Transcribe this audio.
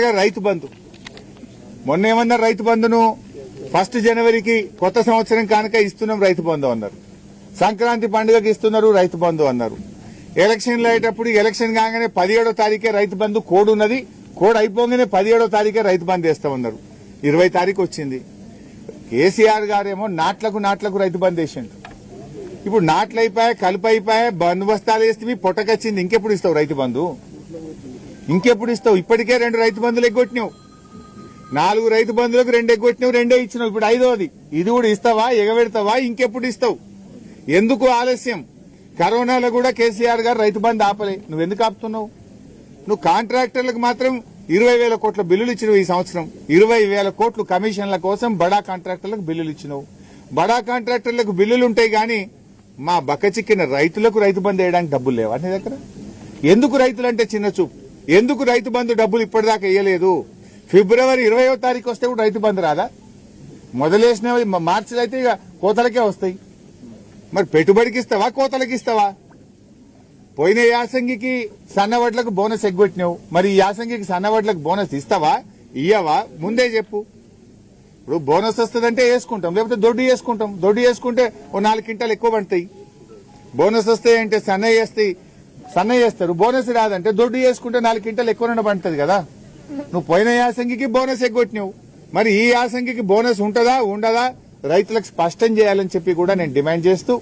రైతు బంధు. మొన్న ఏమన్నారు రైతు బంధును? ఫస్ట్ జనవరికి కొత్త సంవత్సరం కానుక ఇస్తున్నాం రైతు బంధు అన్నారు. సంక్రాంతి పండుగకి ఇస్తున్నారు రైతు బంధు అన్నారు. ఎలక్షన్లు అయ్యేటప్పుడు ఎలక్షన్ కాగానే పదిహేడో తారీఖే రైతు బంధు కోడ్ ఉన్నది. కోడ్ అయిపోగానే పదిహేడో తారీఖే రైతు బంధు వేస్తామన్నారు. ఇరవై తారీఖు వచ్చింది. కేసీఆర్ గారేమో నాట్లకు నాట్లకు రైతు బంధు వేసిండు. ఇప్పుడు నాట్లు అయిపోయా కలుపు అయిపోయా బందోబస్తాలు వేస్తే పొట్టకొచ్చింది. ఇంకెప్పుడు ఇస్తావు రైతు బంధు? ఇంకెప్పుడు ఇస్తావు? ఇప్పటికే రెండు రైతు బంధులు ఎగ్గొట్టినావు. నాలుగు రైతు బంధువులకు రెండు ఎగ్గొట్టినావు రెండే ఇచ్చినావు. ఇప్పుడు ఐదోది ఇది కూడా ఇస్తావా? ఎగబెడతావా? ఇంకెప్పుడు ఇస్తావు? ఎందుకు ఆలస్యం? కరోనాలో కూడా కేసీఆర్ గారు రైతు బంధు ఆపలే. నువ్వు ఎందుకు ఆపుతున్నావు? నువ్వు కాంట్రాక్టర్లకు మాత్రం ఇరవై వేల కోట్ల బిల్లులు ఇచ్చినవు ఈ సంవత్సరం. ఇరవై వేల కోట్లు కమిషన్ల కోసం బడా కాంట్రాక్టర్లకు బిల్లులు ఇచ్చినావు. బడా కాంట్రాక్టర్లకు బిల్లులు ఉంటాయి కానీ మా బక్కచిక్కిన రైతులకు రైతు బంద్ వేయడానికి డబ్బులు లేవా నీ దగ్గర? ఎందుకు రైతులు అంటే చిన్న చూపు? ఎందుకు రైతు బంధు డబ్బులు ఇప్పటిదాకా ఇవ్వలేదు ఫిబ్రవరి ఇరవయో తారీఖు వస్తే కూడా రైతు బంధు రాదా? మొదలేసినవి మార్చిలో అయితే ఇక కోతలకే వస్తాయి. మరి పెట్టుబడికి ఇస్తావా కోతలకి ఇస్తావా? పోయిన యాసంగికి సన్నవడ్లకు బోనస్ ఎగ్గొట్టినావు. మరి ఈ యాసంగికి సన్నవడ్లకు బోనస్ ఇస్తావా? ఇయ్యవా? ముందే చెప్పు. ఇప్పుడు బోనస్ వస్తుందంటే వేసుకుంటాం. లేకపోతే దొడ్డు వేసుకుంటాం. దొడ్డు వేసుకుంటే ఓ నాలుగు క్వింటాలు ఎక్కువ పడతాయి. బోనస్ వస్తాయంటే సన్న వేస్తాయి సన్న చేస్తారు. బోనస్ రాదంటే దొడ్డు వేసుకుంటే నాలుగు క్వింటాలు ఎక్కువ పడుతుంది కదా. నువ్వు పోయిన యాసంగికి బోనస్ ఎగ్గొట్టినావు. మరి ఈ యాసంగికి బోనస్ ఉంటుందా? ఉండదా? రైతులకు స్పష్టం చేయాలని చెప్పి కూడా నేను డిమాండ్ చేస్తూ